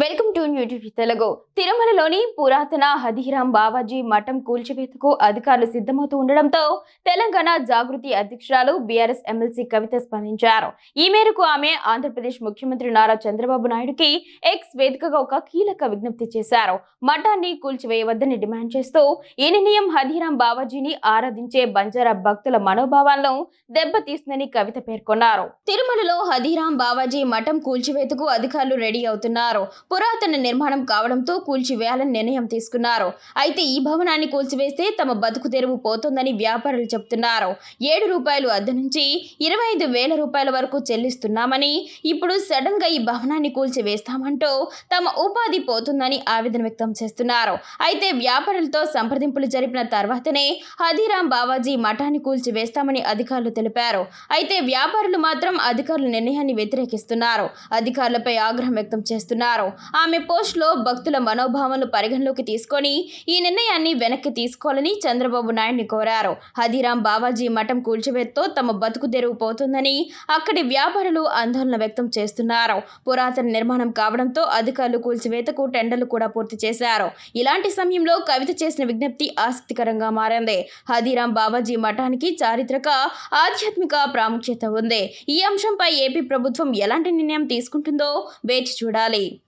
Welcome to new TV Telugu. తిరుమలలోని పురాతన హదిహిరాం బావాజీ మఠం కూల్చివేతకు అధికారులు సిద్ధమవుతూ ఉండడంతో తెలంగాణ జాగృతి అధ్యక్షురాలు బీఆర్ఎస్ ఎమ్మెల్సీ కవిత స్పందించారు. ఈ మేరకు ఆమె ఆంధ్రప్రదేశ్ ముఖ్యమంత్రి నారా చంద్రబాబు నాయుడుకి ఎక్స్ వేదికగా ఒక కీలక విజ్ఞప్తి చేశారు. మఠాన్ని కూల్చివేయవద్దని డిమాండ్ చేస్తూ ఈ నిర్ణయం హదిహిరాం బావాజీని ఆరాధించే బంజారా భక్తుల మనోభావాలను దెబ్బతీస్తుందని కవిత పేర్కొన్నారు. తిరుమలలో హదిరాం బావాజీ మఠం కూల్చివేతకు అధికారులు రెడీ అవుతున్నారు. పురాతన నిర్మాణం కావడంతో కూల్చివేయాలని నిర్ణయం తీసుకున్నారు. అయితే ఈ భవనాన్ని కూల్చివేస్తే తమ బతుకు తెరువు పోతుందని వ్యాపారులు చెబుతున్నారు ఏడు రూపాయలు అద్దె నుంచి ఇరవై ఐదు వేల రూపాయల వరకు చెల్లిస్తున్నామని ఇప్పుడు సడన్గా ఈ భవనాన్ని కూల్చివేస్తామంటూ తమ ఉపాధి పోతుందని ఆవేదన వ్యక్తం చేస్తున్నారు. అయితే వ్యాపారులతో సంప్రదింపులు జరిపిన తర్వాతనే హదీరాం బావాజీ మఠాన్ని కూల్చివేస్తామని అధికారులు తెలిపారు. అయితే వ్యాపారులు మాత్రం అధికారుల నిర్ణయాన్ని వ్యతిరేకిస్తున్నారు. అధికారులపై ఆగ్రహం వ్యక్తం చేస్తున్నారు. ఆమె పోస్ట్లో భక్తుల మనోభావాలను పరిగణలోకి తీసుకొని ఈ నిర్ణయాన్ని వెనక్కి తీసుకోవాలని చంద్రబాబు నాయుడిని కోరారు. హదిరాం బావాజీ మఠం కూల్చివేతతో తమ బతుకు తెరువు పోతుందని అక్కడి వ్యాపారులు ఆందోళన వ్యక్తం చేస్తున్నారు. పురాతన నిర్మాణం కావడంతో అధికారులు కూల్చివేతకు టెండర్లు కూడా పూర్తి చేశారు. ఇలాంటి సమయంలో కవిత చేసిన విజ్ఞప్తి ఆసక్తికరంగా మారింది. హదిరాం బావాజీ మఠానికి చారిత్రక ఆధ్యాత్మిక ప్రాముఖ్యత ఉంది. ఈ అంశంపై ఏపీ ప్రభుత్వం ఎలాంటి నిర్ణయం తీసుకుంటుందో వేచి చూడాలి.